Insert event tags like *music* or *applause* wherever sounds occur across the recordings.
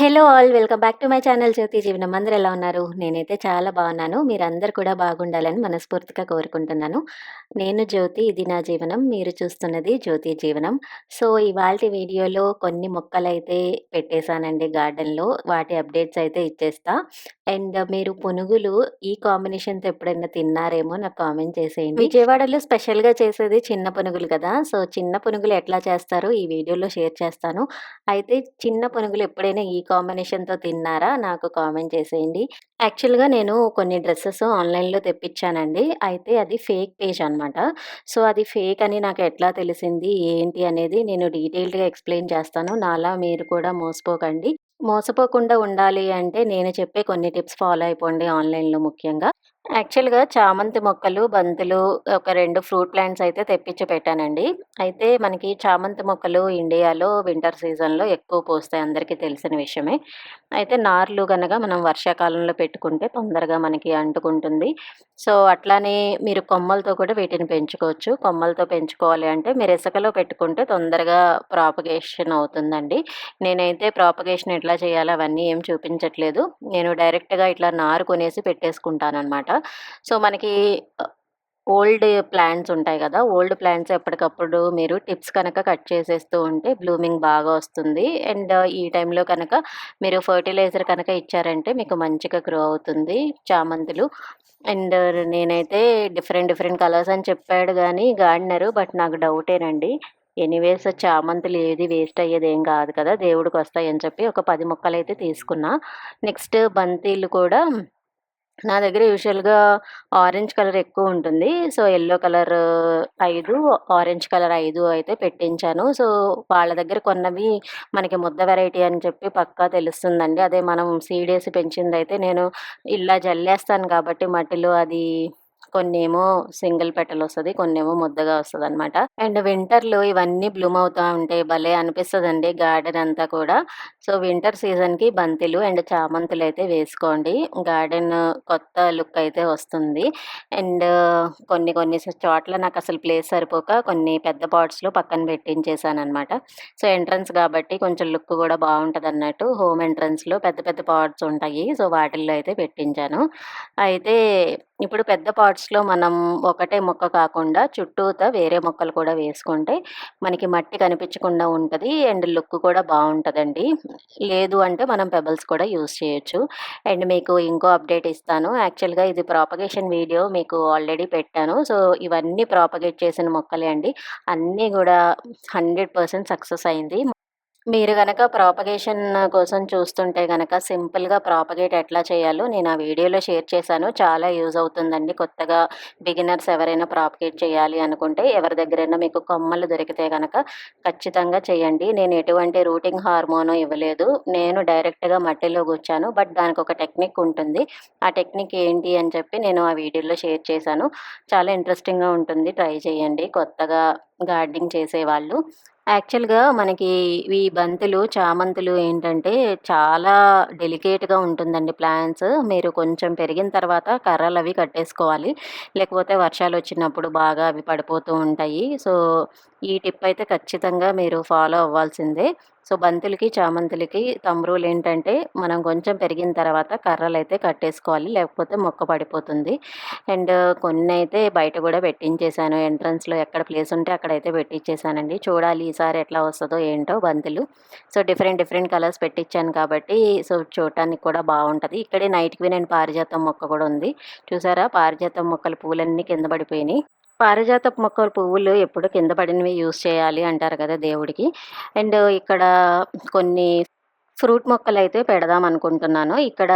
Hello all welcome back to my channel Jyothi Jeevanam. అందరు ఎలా ఉన్నారు? నేనైతే చాలా బాగున్నాను. మీరందరూ కూడా బాగుండాలని మనస్ఫూర్తిగా కోరుకుంటున్నాను. నేను జ్యోతి ఇది నా జీవనం. మీరు చూస్తున్నది జ్యోతి జీవనం. సో ఇవాళ వీడియోలో కొన్ని మొక్కలైతే పెట్టేశానండి గార్డెన్లో. వాటి అప్డేట్స్ అయితే ఇచ్చేస్తా. అండ్ మీరు పునుగులు ఈ కాంబినేషన్తో ఎప్పుడైనా తిన్నారేమో నాకు కామెంట్ చేసేయండి. విజయవాడలో స్పెషల్గా చేసేది చిన్న పునుగులు కదా. సో చిన్న పునుగులు ఎట్లా చేస్తారో ఈ వీడియోలో షేర్ చేస్తాను. అయితే చిన్న పునుగులు ఎప్పుడైనా ఈ కాంబినేషన్తో తిన్నారా? నాకు కామెంట్ చేసేయండి. యాక్చువల్గా నేను కొన్ని డ్రెస్సెస్ ఆన్లైన్లో తెప్పించానండి. అయితే అది ఫేక్ పేజ్ అనమాట సో అది ఫేక్ అని నాకు ఎట్లా తెలిసింది? ఏంటి అనేది నేను డీటెయిల్డ్గా ఎక్స్ప్లెయిన్ చేస్తాను. నాలా మీరు కూడా మోసపోకండి. మోసపోకుండా ఉండాలి అంటే నేను చెప్పే కొన్ని టిప్స్ ఫాలో అయిపోండి ఆన్‌లైన్‌లో ముఖ్యంగా. యాక్చువల్‌గా చామంతి మొక్కలు, బంతులు ఒక రెండు ఫ్రూట్ ప్లాంట్స్ అయితే తెప్పించి పెట్టానండి. అయితే మనకి చామంతి మొక్కలు ఇండియాలో వింటర్ సీజన్‌లో ఎక్కువ పూస్తాయి అందరికీ తెలిసిన విషయమే. అయితే నార్లు కనుక మనం వర్షాకాలంలో పెట్టుకుంటే తొందరగా మనకి అంటుకుంటుంది. సో, అట్లానే మీరు కొమ్మలతో కూడా వీటిని పెంచుకోవచ్చు. కొమ్మలతో పెంచుకోవాలి అంటే మీరు ఇసుకలో పెట్టుకుంటే తొందరగా ప్రాపగేషన్ అవుతుందండి. నేనైతే ప్రాపగేషన్ ఎట్లా చేయాలో అవన్నీ ఏం చూపించట్లేదు. నేను డైరెక్ట్‌గా ఇట్లా నారు కొనేసి పెట్టేసుకుంటాననమాట. సో, మనకి ఓల్డ్ ప్లాంట్స్ ఉంటాయి కదా! ఓల్డ్ ప్లాంట్స్ ఎప్పటికప్పుడు మీరు టిప్స్ కనుక కట్ చేసేస్తూ ఉంటే బ్లూమింగ్ బాగా వస్తుంది. అండ్ ఈ టైంలో కనుక మీరు ఫర్టిలైజర్ కనుక ఇచ్చారంటే మీకు మంచిగా గ్రో అవుతుంది చామంతులు. అండ్ నేనైతే డిఫరెంట్ డిఫరెంట్ కలర్స్ అని చెప్పాడు కానీ గార్డెనరు బట్ నాకు డౌటేనండి. ఎనీవేస్ చామంతులు ఏది వేస్ట్ అయ్యేది ఏం కాదు కదా! దేవుడికి వస్తాయని చెప్పి ఒక పది మొక్కలు అయితే తీసుకున్నా. నెక్స్ట్ బంతిలు కూడా నా దగ్గర యూజువల్‌గా ఆరెంజ్ కలర్ ఎక్కువ ఉంటుంది. సో, ఎల్లో కలర్ ఐదు ఆరెంజ్ కలర్ ఐదు అయితే పెట్టించాను. సో, వాళ్ళ దగ్గర కొన్నవి మనకి ముద్ద వెరైటీ అని చెప్పి పక్కా తెలుస్తుందండి. అదే మనం సీడేసి పెంచిందయితే నేను ఇలా జల్లేస్తాను కాబట్టి మట్టిలో అది కొన్నేమో సింగిల్ పెటల్ కొన్ని కొన్నేమో ముద్దగా వస్తుంది అనమాట అండ్ వింటర్‌లో ఇవన్నీ బ్లూమ్ అవుతా ఉంటాయి. భలే అనిపిస్తుందండి గార్డెన్ అంతా కూడా. సో, వింటర్ సీజన్‌కి బంతిలు అండ్ చామంతులు అయితే వేసుకోండి. గార్డెన్ కొత్త లుక్ అయితే వస్తుంది. అండ్ కొన్ని కొన్ని చోట్ల నాకు అసలు ప్లేస్ సరిపోక కొన్ని పెద్ద పాట్స్‌లో పక్కన పెట్టించేసాననమాట. సో, ఎంట్రన్స్ కాబట్టి కొంచెం లుక్ కూడా బాగుంటుంది అన్నట్టు హోమ్ ఎంట్రన్స్‌లో పెద్ద పెద్ద పాట్స్ ఉంటాయి. సో, వాటిల్లో అయితే పెట్టించాను. అయితే ఇప్పుడు పెద్ద పాట్స్‌లో మనం ఒకటే మొక్క కాకుండా చుట్టూత వేరే మొక్కలు కూడా వేసుకుంటే మనకి మట్టి కనిపించకుండా ఉంటుంది అండ్ లుక్ కూడా బాగుంటుందండి లేదు అంటే మనం పెబల్స్ కూడా యూస్ చేయొచ్చు. అండ్ మీకు ఇంకో అప్డేట్ ఇస్తాను. యాక్చువల్‌గా ఇది ప్రాపగేషన్ వీడియో మీకు ఆల్రెడీ పెట్టాను. సో, ఇవన్నీ ప్రాపగేట్ చేసిన మొక్కలే అండి. అన్నీ కూడా హండ్రెడ్ పర్సెంట్ సక్సెస్ అయింది. మీరు గనక ప్రాపగేషన్ కోసం చూస్తుంటే గనక సింపుల్‌గా ప్రాపగేట్ ఎట్లా చేయాలో నేను ఆ వీడియోలో షేర్ చేశాను. చాలా యూజ్ అవుతుందండి. కొత్తగా బిగినర్స్ ఎవరైనా ప్రాపగేట్ చేయాలి అనుకుంటే ఎవరి దగ్గరైనా మీకు కొమ్మలు దొరికితే గనక ఖచ్చితంగా చేయండి. నేను ఎటువంటి రూటింగ్ హార్మోను ఇవ్వలేదు. నేను డైరెక్ట్‌గా మట్టిలో కూర్చాను బట్ దానికి ఒక టెక్నిక్ ఉంటుంది. ఆ టెక్నిక్ ఏంటి అని చెప్పి నేను ఆ వీడియోలో షేర్ చేశాను. చాలా ఇంట్రెస్టింగ్‌గా ఉంటుంది. ట్రై చేయండి కొత్తగా గార్డెనింగ్ చేసేవాళ్ళు. యాక్చువల్‌గా మనకి ఈ బంతులు, చామంతులు ఏంటంటే చాలా డెలికేట్‌గా ఉంటుందండి ప్లాంట్స్. మీరు కొంచెం పెరిగిన తర్వాత కర్రలవి కట్టేసుకోవాలి. లేకపోతే వర్షాలొచ్చినప్పుడు బాగా అవి పడిపోతూ ఉంటాయి. సో, ఈ టిప్ అయితే ఖచ్చితంగా మీరు ఫాలో అవ్వాల్సిందే. సో, బంతులకి, చామంతులకి తమ్రూలు ఏంటంటే మనం కొంచెం పెరిగిన తర్వాత కర్రలు అయితే కట్టేసుకోవాలి. లేకపోతే మొక్క పడిపోతుంది. అండ్ కొన్ని అయితే బయట కూడా పెట్టించేసాను. ఎంట్రన్స్‌లో ఎక్కడ ప్లేస్ ఉంటే అక్కడైతే పెట్టించేసానండి. చూడాలి ఈసారి ఎట్లా వస్తుందో ఏంటో బంతులు. సో, డిఫరెంట్ డిఫరెంట్ కలర్స్ పెట్టించాను కాబట్టి సో, చూడటానికి కూడా బాగుంటుంది ఇక్కడే నైట్‌కి నేను పారిజాతం మొక్క కూడా ఉంది. చూసారా పారిజాతం మొక్కలు పూలన్నీ కింద పడిపోయినాయి. పారిజాత మొక్కల పువ్వులు ఎప్పుడు కింద పడినవి యూజ్ చేయాలి అంటారు కదా దేవుడికి. అండ్ ఇక్కడ కొన్ని ఫ్రూట్ మొక్కలు అయితే పెడదాం అనుకుంటున్నాను. ఇక్కడ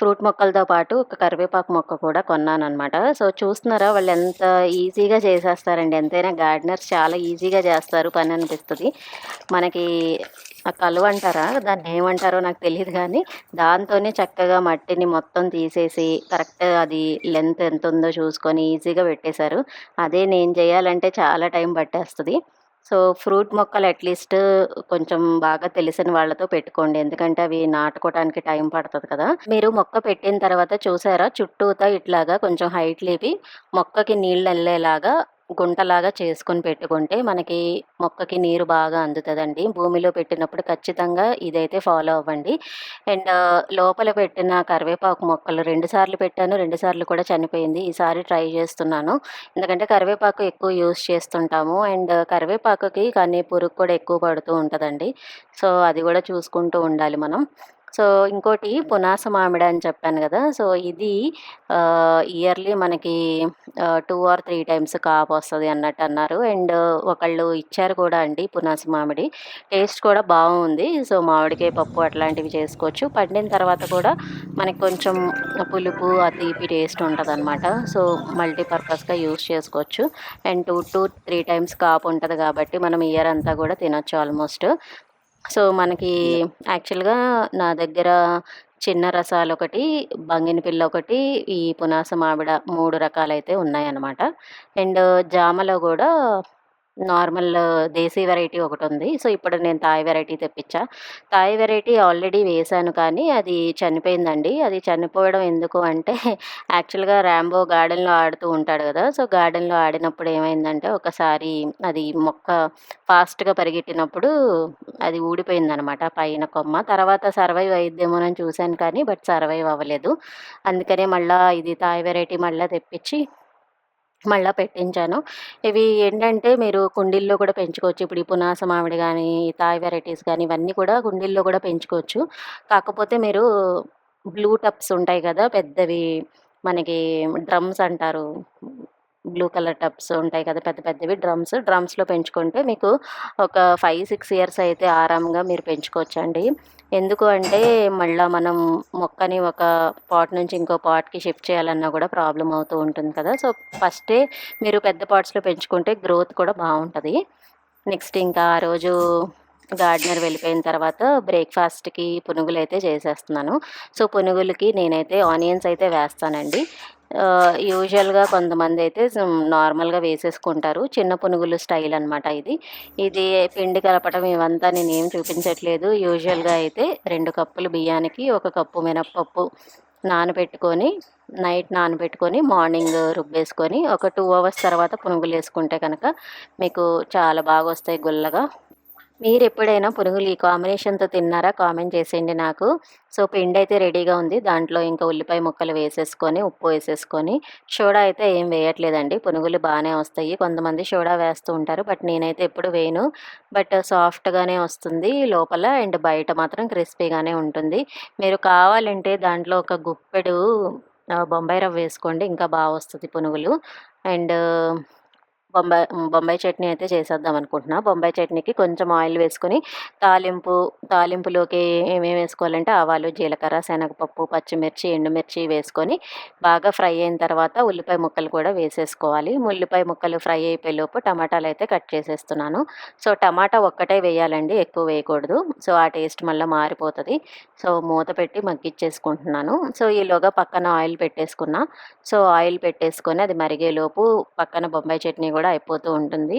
ఫ్రూట్ మొక్కలతో పాటు ఒక కరివేపాకు మొక్క కూడా కొన్నాను అనమాట సో, చూస్తున్నారా వాళ్ళు ఎంత ఈజీగా చేసేస్తారండి. ఎంతైనా గార్డెనర్స్ చాలా ఈజీగా చేస్తారు పని అనిపిస్తుంది మనకి ఆ కలువ అంటారా? దాన్ని ఏమంటారో నాకు తెలియదు కానీ దాంతోనే చక్కగా మట్టిని మొత్తం తీసేసి కరెక్ట్ అది లెంత్ ఎంత ఉందో చూసుకొని ఈజీగా పెట్టేశారు. అదే నేను చేయాలంటే చాలా టైం పట్టేస్తుంది సో, ఫ్రూట్ మొక్కలు అట్‌లీస్ట్ కొంచెం బాగా తెలిసిన వాళ్ళతో పెట్టుకోండి. ఎందుకంటే అవి నాటుకోవటానికి టైం పడుతుంది కదా! మీరు మొక్క పెట్టిన తర్వాత చూసారా చుట్టూతా ఇట్లాగా కొంచెం హైట్ లేపి మొక్కకి నీళ్ళెళ్ళేలాగా గుంటలాగా చేసుకొని పెట్టుకుంటే మనకి మొక్కకి నీరు బాగా అందుతుందండి. భూమిలో పెట్టినప్పుడు ఖచ్చితంగా ఇదైతే ఫాలో అవ్వండి. అండ్ లోపల పెట్టిన కరివేపాకు మొక్కలు రెండు సార్లు పెట్టాను రెండు సార్లు కూడా చనిపోయింది. ఈసారి ట్రై చేస్తున్నాను. ఎందుకంటే కరివేపాకు ఎక్కువ యూస్ చేస్తుంటాము. అండ్ కరివేపాకుకి కానీ పురుగు కూడా ఎక్కువ పడుతూ ఉంటుందండి. సో అది కూడా చూసుకుంటూ ఉండాలి మనం. సో ఇంకోటి పునాస మామిడి అని చెప్పాను కదా! సో ఇది ఇయర్లీ మనకి టూ ఆర్ త్రీ టైమ్స్ కాపు వస్తుంది అన్నట్టు అన్నారు. అండ్ ఒకళ్ళు ఇచ్చారు కూడా అండి పునాస మామిడి. టేస్ట్ కూడా బాగుంది. సో మామిడికాయ పప్పు అట్లాంటివి చేసుకోవచ్చు. పండిన తర్వాత కూడా మనకి కొంచెం పులుపు ఆ తీపి టేస్ట్ ఉంటుంది అనమాట సో మల్టీపర్పస్గా యూస్ చేసుకోవచ్చు. And two two three times కాపు ఉంటుంది కాబట్టి మనం ఇయర్ అంతా కూడా తినొచ్చు ఆల్మోస్ట్. సో మనకి యాక్చువల్గా నా దగ్గర చిన్న రసాలు ఒకటి బంగినపిల్ల ఒకటి ఈ పునాస మామిడ మూడు రకాలైతే ఉన్నాయన్నమాట. అండ్ జామలో కూడా నార్మల్ దేశీ వెరైటీ ఒకటి ఉంది సో ఇప్పుడు నేను థాయ్ వెరైటీ తెప్పించా. థాయ్ వెరైటీ ఆల్రెడీ వేశాను కానీ అది చనిపోయిందండి. అది చనిపోవడం ఎందుకు అంటే *laughs* యాక్చువల్గా ర్యాంబో గార్డెన్లో ఆడుతూ ఉంటాడు కదా! సో గార్డెన్లో ఆడినప్పుడు ఏమైందంటే ఒకసారి అది మొక్క ఫాస్ట్గా పరిగెట్టినప్పుడు అది ఊడిపోయిందనమాట పైన కొమ్మ. తర్వాత సర్వైవ్ అయిద్దేమోనని చూశాను కానీ బట్ సర్వైవ్ అవ్వలేదు. అందుకనే మళ్ళీ ఇది థాయ్ వెరైటీ మళ్ళీ తెప్పించి మళ్ళీ పెట్టించాను. ఇవి ఏంటంటే మీరు కుండీల్లో కూడా పెంచుకోవచ్చు. ఇప్పుడు ఈ పునాస మామిడి కానీ తాయి వెరైటీస్ కానీ ఇవన్నీ కూడా కుండీల్లో కూడా పెంచుకోవచ్చు. కాకపోతే మీరు బ్లూ టప్స్ ఉంటాయి కదా పెద్దవి మనకి డ్రమ్స్ అంటారు. బ్లూ కలర్ టబ్స్ ఉంటాయి కదా పెద్ద పెద్దవి. డ్రమ్స్ డ్రమ్స్లో పెంచుకుంటే మీకు ఒక ఫైవ్ సిక్స్ ఇయర్స్ అయితే ఆరాంగా మీరు పెంచుకోవచ్చండి. ఎందుకు అంటే మళ్ళీ మనం మొక్కని ఒక పాట్ నుంచి ఇంకో పాట్కి షిఫ్ట్ చేయాలన్నా కూడా ప్రాబ్లం అవుతూ ఉంటుంది కదా. సో ఫస్టే మీరు పెద్ద పాట్స్లో పెంచుకుంటే గ్రోత్ కూడా బాగుంటుంది. నెక్స్ట్ ఇంకా ఆ రోజు గార్డెనర్ వెళ్ళిపోయిన తర్వాత బ్రేక్ఫాస్ట్కి పునుగులు అయితే చేసేస్తున్నాను. సో పునుగులకి నేనైతే ఆనియన్స్ అయితే వేస్తానండి. యూజువల్గా కొంతమంది అయితే నార్మల్గా వేసేసుకుంటారు. చిన్న పునుగులు స్టైల్ అనమాట ఇది. ఇది పిండి కలపటం ఇవంతా నేను ఏం చూపించట్లేదు. యూజువల్గా అయితే రెండు కప్పులు బియ్యానికి ఒక కప్పు మినప్పప్పు నానబెట్టుకొని నైట్ నానబెట్టుకొని మార్నింగ్ రుబ్బేసుకొని ఒక టూ అవర్స్ తర్వాత పునుగులు వేసుకుంటే కనుక మీకు చాలా బాగా వస్తాయి గుల్లగా. మీరు ఎప్పుడైనా పునుగులు ఈ కాంబినేషన్తో తిన్నారా? కామెంట్ చేసేయండి నాకు. సో పిండి అయితే రెడీగా ఉంది. దాంట్లో ఇంకా ఉల్లిపాయ ముక్కలు వేసేసుకొని ఉప్పు వేసేసుకొని సోడా అయితే ఏం వేయట్లేదండి. పునుగులు బాగానే వస్తాయి. కొంతమంది సోడా వేస్తూ ఉంటారు. బట్ నేనైతే ఎప్పుడు వేయను. బట్ సాఫ్ట్గానే వస్తుంది లోపల. అండ్ బయట మాత్రం క్రిస్పీగానే ఉంటుంది. మీరు కావాలంటే దాంట్లో ఒక గుప్పెడు బొంబాయి రవ్వ వేసుకోండి. ఇంకా బాగా వస్తుంది పునుగులు. అండ్ బొంబాయి బొంబాయి చట్నీ అయితే చేసేద్దాం అనుకుంటున్నా. బొంబాయి చట్నీకి కొంచెం ఆయిల్ వేసుకొని తాలింపు తాలింపులోకి ఏమేమి వేసుకోవాలంటే ఆవాలు జీలకర్ర శనగపప్పు పచ్చిమిర్చి ఎండుమిర్చి వేసుకొని బాగా ఫ్రై అయిన తర్వాత ఉల్లిపాయ ముక్కలు కూడా వేసేసుకోవాలి. ఉల్లిపాయ ముక్కలు ఫ్రై అయిపోయే లోపు టమాటాలు అయితే కట్ చేసేస్తున్నాను. సో టమాటా ఒక్కటే వేయాలండి ఎక్కువ వేయకూడదు. సో ఆ టేస్ట్ మళ్ళీ మారిపోతుంది. సో మూత పెట్టి మగ్గిచ్చేసుకుంటున్నాను. సో ఈలోగా పక్కన ఆయిల్ పెట్టేసుకున్నా. సో ఆయిల్ పెట్టేసుకొని అది మరిగేలోపు పక్కన బొంబాయి చట్నీ కూడా అయిపోతూ ఉంటుంది.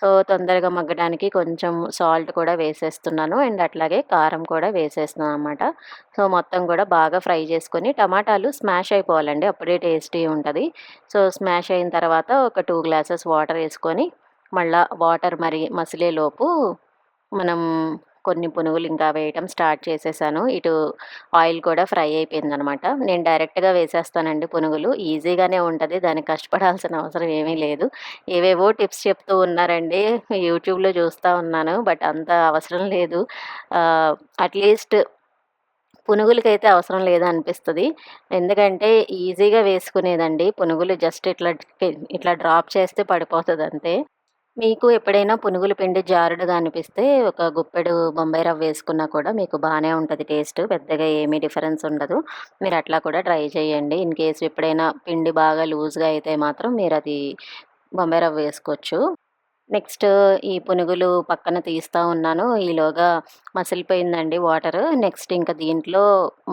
సో తొందరగా మగ్గడానికి కొంచెం సాల్ట్ కూడా వేసేస్తున్నాను. అండ్ అట్లాగే కారం కూడా వేసేస్తున్నాను అనమాట సో మొత్తం కూడా బాగా ఫ్రై చేసుకొని టమాటాలు స్మాష్ అయిపోవాలండి. అప్పుడే టేస్టీ ఉంటుంది. సో స్మాష్ అయిన తర్వాత ఒక టూ గ్లాసెస్ వాటర్ వేసుకొని మళ్ళీ వాటర్ మరి మసిలేలోపు మనం కొన్ని పునుగులు ఇంకా వేయటం స్టార్ట్ చేసేసాను. ఇటు ఆయిల్ కూడా ఫ్రై అయిపోయిందనమాట. నేను డైరెక్ట్గా వేసేస్తానండి పునుగులు. ఈజీగానే ఉంటుంది. దానికి కష్టపడాల్సిన అవసరం ఏమీ లేదు. ఏవేవో టిప్స్ చెప్తూ ఉన్నారండి. యూట్యూబ్లో చూస్తూ ఉన్నాను. బట్ అంత అవసరం లేదు. అట్లీస్ట్ పునుగులకైతే అవసరం లేదనిపిస్తుంది. ఎందుకంటే ఈజీగా వేసుకునేదండి. పునుగులు జస్ట్ ఇట్లా ఇట్లా డ్రాప్ చేస్తే పడిపోతుంది అంతే మీకు ఎప్పుడైనా పునుగుల పిండి జారుడుగా అనిపిస్తే ఒక గుప్పెడు బొంబాయి రవ్వ వేసుకున్నా కూడా మీకు బాగానే ఉంటుంది టేస్ట్. పెద్దగా ఏమీ డిఫరెన్స్ ఉండదు. మీరు అట్లా కూడా ట్రై చేయండి. ఇన్ కేసు ఎప్పుడైనా పిండి బాగా లూజ్గా అయితే మాత్రం మీరు అది బొంబాయి రవ్వ వేసుకోవచ్చు. నెక్స్ట్ ఈ పునుగులు పక్కన తీస్తూ ఉన్నాను. ఈలోగా మసిలిపోయిందండి వాటర్. నెక్స్ట్ ఇంకా దీంట్లో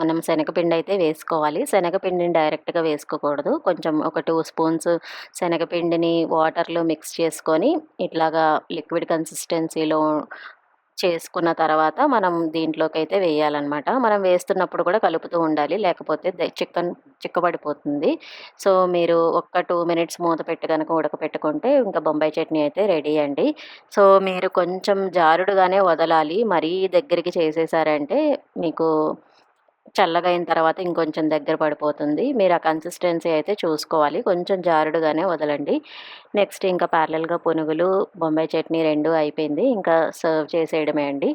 మనం శనగపిండి అయితే వేసుకోవాలి. శనగపిండిని డైరెక్ట్గా వేసుకోకూడదు. కొంచెం ఒక టూ స్పూన్స్ శనగపిండిని వాటర్లో మిక్స్ చేసుకొని ఇట్లాగా లిక్విడ్ కన్సిస్టెన్సీలో చేసుకున్న తర్వాత మనం దీంట్లోకైతే వేయాలన్నమాట మనం వేస్తున్నప్పుడు కూడా కలుపుతూ ఉండాలి. లేకపోతే చికెన్ చిక్కబడిపోతుంది. సో, మీరు ఒక్క టూ మినిట్స్ మూత పెట్టి కనుక ఉడకపెట్టుకుంటే ఇంకా బొంబాయి చట్నీ అయితే రెడీ అండి. సో, మీరు కొంచెం జారుడుగానే వదలాలి. మరీ దగ్గరికి చేసేసారంటే మీకు చల్లగా అయిన తర్వాత ఇంకొంచెం దగ్గర పడిపోతుంది. మీరు ఆ కన్సిస్టెన్సీ అయితే చూసుకోవాలి. కొంచెం జారుడుగానే వదలండి. నెక్స్ట్ ఇంకా ప్యారలెల్‌గా పునుగులు, బొంబాయి చట్నీ రెండు అయిపోయింది. ఇంకా సర్వ్ చేసేయడమే అండి.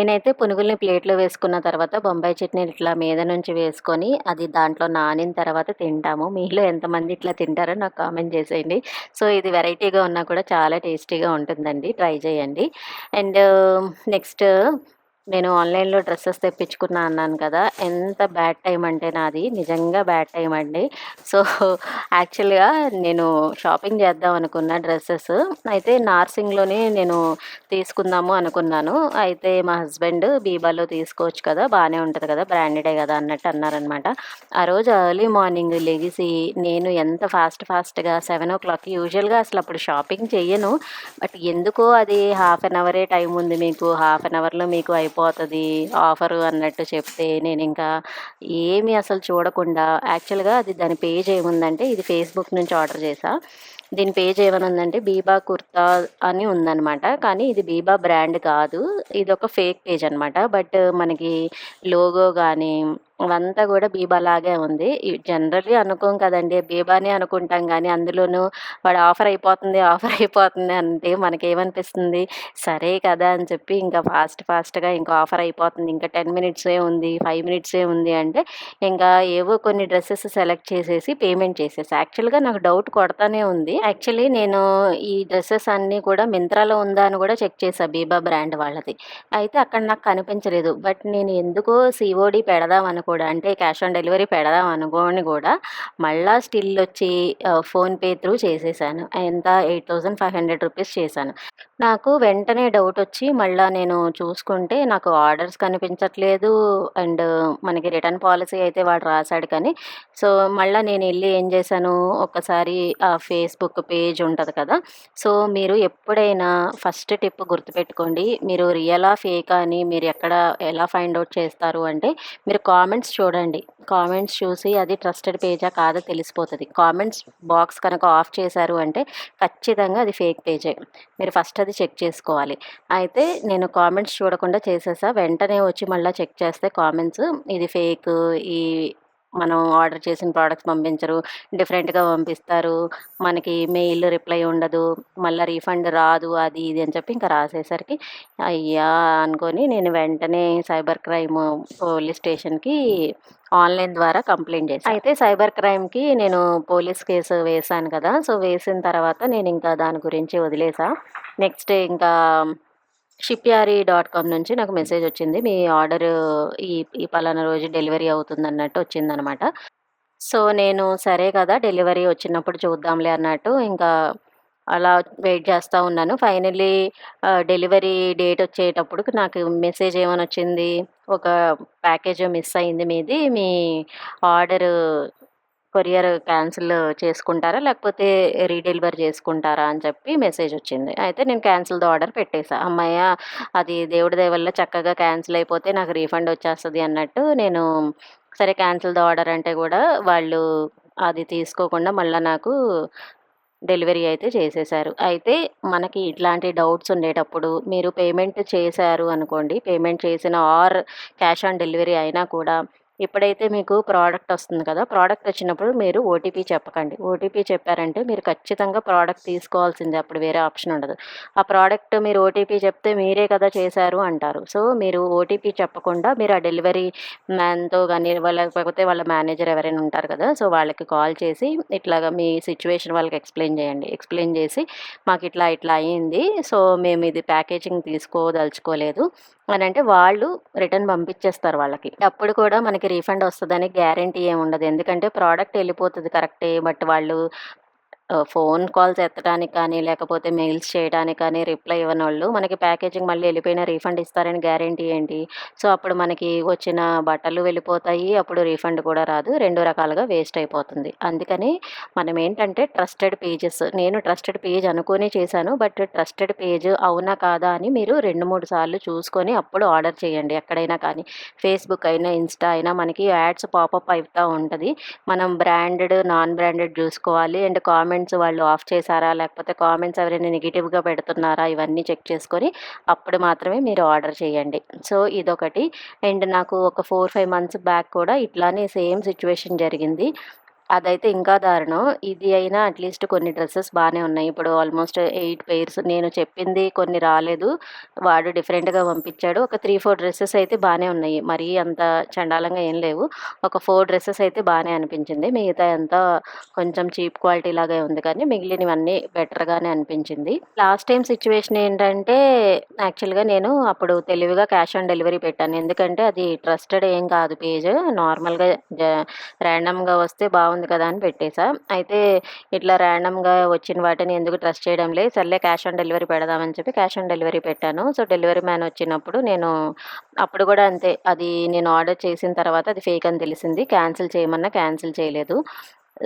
నేనైతే పునుగుల్ని ప్లేట్‌లో వేసుకున్న తర్వాత బొంబాయి చట్నీ ఇట్లా మీద నుంచి వేసుకొని, అది దాంట్లో నానిన తర్వాత తింటాము. మీలో ఎంతమంది ఇట్లా తింటారో నాకు కామెంట్ చేసేయండి. సో, ఇది వెరైటీగా ఉన్నా కూడా చాలా టేస్టీగా ఉంటుందండి. ట్రై చేయండి. అండ్ నెక్స్ట్ నేను ఆన్‌లైన్‌లో డ్రెస్సెస్ తెప్పించుకున్నా అన్నాను కదా! ఎంత బ్యాడ్ టైం అంటే నాది నిజంగా బ్యాడ్ టైం అండి. సో, యాక్చువల్‌గా నేను షాపింగ్ చేద్దాం అనుకున్న డ్రెస్సెస్ అయితే నార్సింగ్‌లోనే నేను తీసుకుందాము అనుకున్నాను. అయితే మా హస్బెండ్ బీబాలో తీసుకోవచ్చు కదా! బాగానే ఉంటుంది కదా! బ్రాండెడే కదా! అన్నట్టు అన్నారనమాట. ఆ రోజు ఎర్లీ మార్నింగ్ లెగిసి నేను ఎంత ఫాస్ట్ ఫాస్ట్‌గా 7:00కి యూజువల్‌గా అసలు అప్పుడు షాపింగ్ చెయ్యను. బట్ ఎందుకో అది హాఫ్ అన్ అవరే టైం ఉంది మీకు. హాఫ్ అన్ అవర్‌లో మీకు పోతుంది ఆఫరు అన్నట్టు చెప్తే నేను ఇంకా ఏమి అసలు చూడకుండా యాక్చువల్‌గా అది దాని పేజ్ ఏముందంటే ఇది ఫేస్‌బుక్ నుంచి ఆర్డర్ చేసా దీని పేజ్ ఏమనుందంటే బీబా కుర్తా అని ఉందనమాట. కానీ ఇది బీబా బ్రాండ్ కాదు. ఇది ఒక ఫేక్ పేజ్ అనమాట. బట్ మనకి లోగో కానీ అవంతా కూడా బీబాలాగే ఉంది. జనరల్లీ అనుకోం కదండి బీబానే అనుకుంటాం కానీ అందులోనూ వాడు ఆఫర్ అయిపోతుంది, ఆఫర్ అయిపోతుంది అంటే మనకేమనిపిస్తుంది, సరే కదా! అని చెప్పి ఇంకా ఫాస్ట్ ఫాస్ట్‌గా ఇంకా ఆఫర్ అయిపోతుంది. ఇంకా 10 మినిట్సే ఉంది, ఫైవ్ మినిట్సే ఉంది అంటే, ఇంకా ఏవో కొన్ని డ్రెస్సెస్ సెలెక్ట్ చేసేసి పేమెంట్ చేసేసి యాక్చువల్‌గా నాకు డౌట్ కొడతానే ఉంది. యాక్చువల్లీ నేను ఈ డ్రెస్సెస్ అన్నీ కూడా మింత్రాలో ఉందా అని కూడా చెక్ చేశాను బీబా బ్రాండ్ వాళ్ళది. అయితే అక్కడ నాకు కనిపించలేదు. బట్ నేను ఎందుకో సీఓడీ పెడదాం అనుకుంటున్నాను కూడా అంటే క్యాష్ ఆన్ డెలివరీ పెడదాం అనుకోని కూడా మళ్ళా స్టిల్ వచ్చి ఫోన్‌పే త్రూ చేసేసాను. ఎంత 8500 రూపీస్ చేశాను. నాకు వెంటనే డౌట్ వచ్చి మళ్ళీ నేను చూసుకుంటే నాకు ఆర్డర్స్ కనిపించట్లేదు. అండ్ మనకి రిటర్న్ పాలసీ అయితే వాడు రాసాడు కానీ, సో, మళ్ళీ నేను వెళ్ళి ఏం చేశాను, ఒక్కసారి ఆ ఫేస్‌బుక్ పేజ్ ఉంటుంది కదా! సో, మీరు ఎప్పుడైనా ఫస్ట్ టిప్ గుర్తుపెట్టుకోండి. మీరు రియలా, ఫేకా అని మీరు ఎక్కడ ఎలా ఫైండ్ అవుట్ చేస్తారు అంటే, మీరు కామెంట్ కామెంట్స్ చూడండి. కామెంట్స్ చూసి అది ట్రస్టెడ్ పేజా కాదా తెలిసిపోతుంది కామెంట్స్ బాక్స్ కనుక ఆఫ్ చేశారు అంటే ఖచ్చితంగా అది ఫేక్ పేజే. మీరు ఫస్ట్ అది చెక్ చేసుకోవాలి. అయితే నేను కామెంట్స్ చూడకుండా చేసేసా. వెంటనే వచ్చి మళ్ళీ చెక్ చేస్తే కామెంట్స్ ఇది ఫేక్ ఈ మనం ఆర్డర్ చేసిన ప్రోడక్ట్స్ పంపించరు. డిఫరెంట్‌గా పంపిస్తారు. మనకి మెయిల్ రిప్లై ఉండదు. మళ్ళీ రీఫండ్ రాదు. అది ఇది అని చెప్పి ఇంకా రాసేసరికి అయ్యా! అనుకోని నేను వెంటనే సైబర్ క్రైమ్ పోలీస్ స్టేషన్‌కి ఆన్‌లైన్ ద్వారా కంప్లైంట్ చేశాను అయితే సైబర్ క్రైమ్‌కి నేను పోలీస్ కేసు వేశాను కదా! సో, వేసిన తర్వాత నేను ఇంకా దాని గురించి వదిలేసా. నెక్స్ట్ ఇంకా షిప్‌యారీ డాట్ కామ్ నుంచి నాకు మెసేజ్ వచ్చింది. మీ ఆర్డరు ఈ ఈ పలానా రోజు డెలివరీ అవుతుంది అన్నట్టు వచ్చిందనమాట. సో, నేను సరే కదా! డెలివరీ వచ్చినప్పుడు చూద్దాంలే అన్నట్టు ఇంకా అలా వెయిట్ చేస్తూ ఉన్నాను. ఫైనల్లీ డెలివరీ డేట్ వచ్చేటప్పుడు నాకు మెసేజ్ ఏమనొచ్చింది, ఒక ప్యాకేజ్ మిస్ అయింది మీది. మీ ఆర్డరు కొరియర్ క్యాన్సిల్ చేసుకుంటారా? లేకపోతే రీడెలివర్ చేసుకుంటారా? అని చెప్పి మెసేజ్ వచ్చింది. అయితే నేను క్యాన్సిల్ ఆర్డర్ పెట్టేసా. అమ్మాయ అది దేవుడి దయ వల్ల చక్కగా క్యాన్సిల్ అయిపోతే నాకు రీఫండ్ వచ్చేస్తుంది అన్నట్టు నేను సరే క్యాన్సిల్ ది ఆర్డర్ అంటే కూడా వాళ్ళు అది తీసుకోకుండా మళ్ళీ నాకు డెలివరీ అయితే చేసేశారు. అయితే మనకి ఇట్లాంటి డౌట్స్ ఉండేటప్పుడు మీరు పేమెంట్ చేశారు అనుకోండి. పేమెంట్ చేసిన ఆర్ క్యాష్ ఆన్ డెలివరీ అయినా కూడా ఇప్పుడైతే మీకు ప్రోడక్ట్ వస్తుంది కదా! ప్రోడక్ట్ వచ్చినప్పుడు మీరు ఓటీపీ చెప్పకండి. ఓటీపీ చెప్పారంటే మీరు ఖచ్చితంగా ప్రోడక్ట్ తీసుకోవాల్సిందే. అప్పుడు వేరే ఆప్షన్ ఉండదు. ఆ ప్రోడక్ట్ మీరు ఓటీపీ చెప్తే మీరే కదా చేశారు అంటారు. సో, మీరు ఓటీపీ చెప్పకుండా మీరు ఆ డెలివరీ మ్యాన్‌తో కానీ లేకపోతే వాళ్ళ మేనేజర్ ఎవరైనా ఉంటారు కదా! సో, వాళ్ళకి కాల్ చేసి ఇట్లాగా మీ సిచ్యువేషన్ వాళ్ళకి ఎక్స్‌ప్లెయిన్ చేయండి. ఎక్స్‌ప్లెయిన్ చేసి మాకు ఇట్లా అయింది. సో, మేము ఇది ప్యాకేజింగ్ తీసుకోదలుచుకోలేదు అని అంటే వాళ్ళు రిటర్న్ పంపించేస్తారు వాళ్ళకి. అప్పుడు కూడా మనకి రీఫండ్ వస్తుందని గ్యారంటీ ఏమి ఉండదు. ఎందుకంటే ప్రోడక్ట్ వెళ్ళిపోతుంది కరెక్టే. బట్ వాళ్ళు ఫోన్ కాల్స్ ఎత్తడానికి కానీ, లేకపోతే మెయిల్స్ చేయడానికి కానీ, రిప్లై ఇవ్వని వాళ్ళు మనకి ప్యాకేజింగ్ మళ్ళీ వెళ్ళిపోయినా రీఫండ్ ఇస్తారని గ్యారంటీ ఏంటి? సో, అప్పుడు మనకి వచ్చిన బట్టలు వెళ్ళిపోతాయి. అప్పుడు రీఫండ్ కూడా రాదు. రెండు రకాలుగా వేస్ట్ అయిపోతుంది. అందుకని మనం ఏంటంటే ట్రస్టెడ్ పేజెస్ నేను ట్రస్టెడ్ పేజ్ అనుకుని చేశాను. బట్ ట్రస్టెడ్ పేజ్ అవునా? కాదా? అని మీరు 2, 3 సార్లు చూసుకొని అప్పుడు ఆర్డర్ చేయండి. ఎక్కడైనా కానీ ఫేస్‌బుక్ అయినా, ఇన్‌స్టా అయినా మనకి యాడ్స్ పాపప్ అవుతూ ఉంటుంది మనం బ్రాండెడ్, నాన్ బ్రాండెడ్ చూసుకోవాలి అండ్ కామెంట్స్ వాళ్ళు ఆఫ్ చేశారా? లేకపోతే కామెంట్స్ ఎవరైనా నెగిటివ్గా పెడుతున్నారా? ఇవన్నీ చెక్ చేసుకొని అప్పుడు మాత్రమే మీరు ఆర్డర్ చేయండి. సో, ఇదొకటి. అండ్ నాకు ఒక 4, 5 మంత్స్ బ్యాక్ కూడా ఇట్లానే సేమ్ సిచ్యువేషన్ జరిగింది. అదైతే ఇంకా దారుణం. ఇది అయినా అట్‌లీస్ట్ కొన్ని డ్రెస్సెస్ బాగానే ఉన్నాయి. ఇప్పుడు ఆల్మోస్ట్ ఎయిట్ పెయిర్స్ నేను చెప్పింది కొన్ని రాలేదు. వాడు డిఫరెంట్‌గా పంపించాడు. ఒక త్రీ ఫోర్ డ్రెస్సెస్ అయితే బాగానే ఉన్నాయి. మరీ అంత చండాలంగా ఏం లేవు. ఒక ఫోర్ డ్రెస్సెస్ అయితే బాగానే అనిపించింది. మిగతా అంతా కొంచెం చీప్ క్వాలిటీ లాగే ఉంది కానీ మిగిలినవన్నీ బెటర్‌గానే అనిపించింది. లాస్ట్ టైం సిచ్యువేషన్ ఏంటంటే యాక్చువల్‌గా నేను అప్పుడు తెలివిగా క్యాష్ ఆన్ డెలివరీ పెట్టాను. ఎందుకంటే అది ట్రస్టెడ్ ఏం కాదు పేజ్. నార్మల్‌గా జ ర్యాండమ్‌గా వస్తే బాగుంది బావుంది కదా! అని పెట్టేసా. అయితే ఇట్లా ర్యాండమ్‌గా వచ్చిన వాటిని ఎందుకు ట్రస్ట్ చేయడంలే సర్లే క్యాష్ ఆన్ డెలివరీ పెడదామని చెప్పి క్యాష్ ఆన్ డెలివరీ పెట్టాను. సో, డెలివరీ మ్యాన్ వచ్చినప్పుడు నేను అప్పుడు కూడా అంతే. అది నేను ఆర్డర్ చేసిన తర్వాత అది ఫేక్ అని తెలిసింది. క్యాన్సిల్ చేయమన్నా క్యాన్సిల్ చేయలేదు.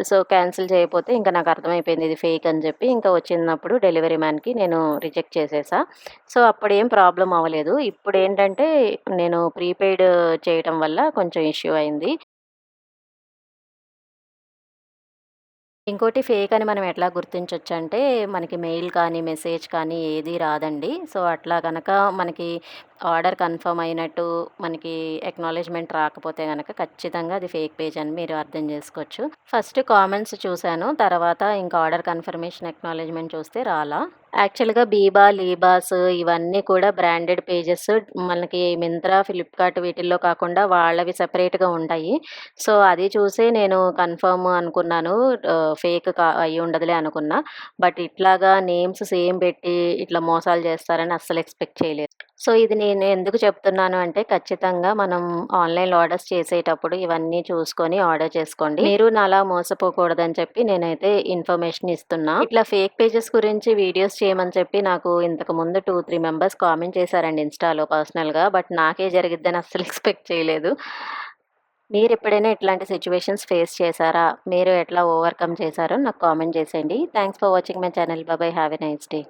సో, క్యాన్సిల్ చేయకపోతే ఇంకా నాకు అర్థమైపోయింది ఇది ఫేక్ అని చెప్పి ఇంకా వచ్చినప్పుడు డెలివరీ మ్యాన్‌కి నేను రిజెక్ట్ చేసేసా. సో, అప్పుడు ఏం ప్రాబ్లం అవ్వలేదు. ఇప్పుడు ఏంటంటే నేను ప్రీపెయిడ్ చేయటం వల్ల కొంచెం ఇష్యూ అయింది. ఇంకోటి ఫేక్ అని మనం ఎట్లా గుర్తించవచ్చు అంటే మనకి మెయిల్ కానీ, మెసేజ్ కానీ ఏది రాదండి. సో, అట్లా కనుక మనకి ఆర్డర్ కన్ఫర్మ్ అయినట్టు మనకి అక్నాలెడ్జ్‌మెంట్ రాకపోతే కనుక ఖచ్చితంగా అది ఫేక్ పేజ్ అని మీరు అర్థం చేసుకోవచ్చు. ఫస్ట్ కామెంట్స్ చూశాను తర్వాత ఇంకా ఆర్డర్ కన్ఫర్మేషన్ అక్నాలెడ్జ్‌మెంట్ చూస్తే రాలా. యాక్చువల్‌గా బీబా, లీబాస్ ఇవన్నీ కూడా బ్రాండెడ్ పేజెస్ మనకి మింత్రా, ఫ్లిప్‌కార్ట్ వీటిల్లో కాకుండా వాళ్ళవి సెపరేట్‌గా ఉంటాయి. సో, అది చూసే నేను కన్ఫర్మ్ అనుకున్నాను. ఫేక్ కా అయ్యుండదులే అనుకున్నా. బట్ ఇట్లాగా నేమ్స్ సేమ్ పెట్టి ఇట్లా మోసాలు చేస్తారని అస్సలు ఎక్స్‌పెక్ట్ చేయలేదు. సో, ఇది నేను ఎందుకు చెప్తున్నాను అంటే ఖచ్చితంగా మనం ఆన్‌లైన్‌లో ఆర్డర్స్ చేసేటప్పుడు ఇవన్నీ చూసుకొని ఆర్డర్ చేసుకోండి. మీరు నాలా మోసపోకూడదని చెప్పి నేనైతే ఇన్ఫర్మేషన్ ఇస్తున్నా. ఇట్లా ఫేక్ పేజెస్ గురించి వీడియోస్ చేయమని చెప్పి నాకు ఇంతకు ముందు టూ త్రీ మెంబర్స్ కామెంట్ చేశారండి ఇన్‌స్టాలో పర్సనల్‌గా. బట్ నాకే జరిగిద్దని అస్సలు ఎక్స్‌పెక్ట్ చేయలేదు. మీరు ఎప్పుడైనా ఇట్లాంటి సిచ్యువేషన్స్ ఫేస్ చేశారా? మీరు ఎట్లా ఓవర్‌కమ్ చేశారో నాకు కామెంట్ చేసేయండి. Thanks for watching my channel. Bye bye have a nice day.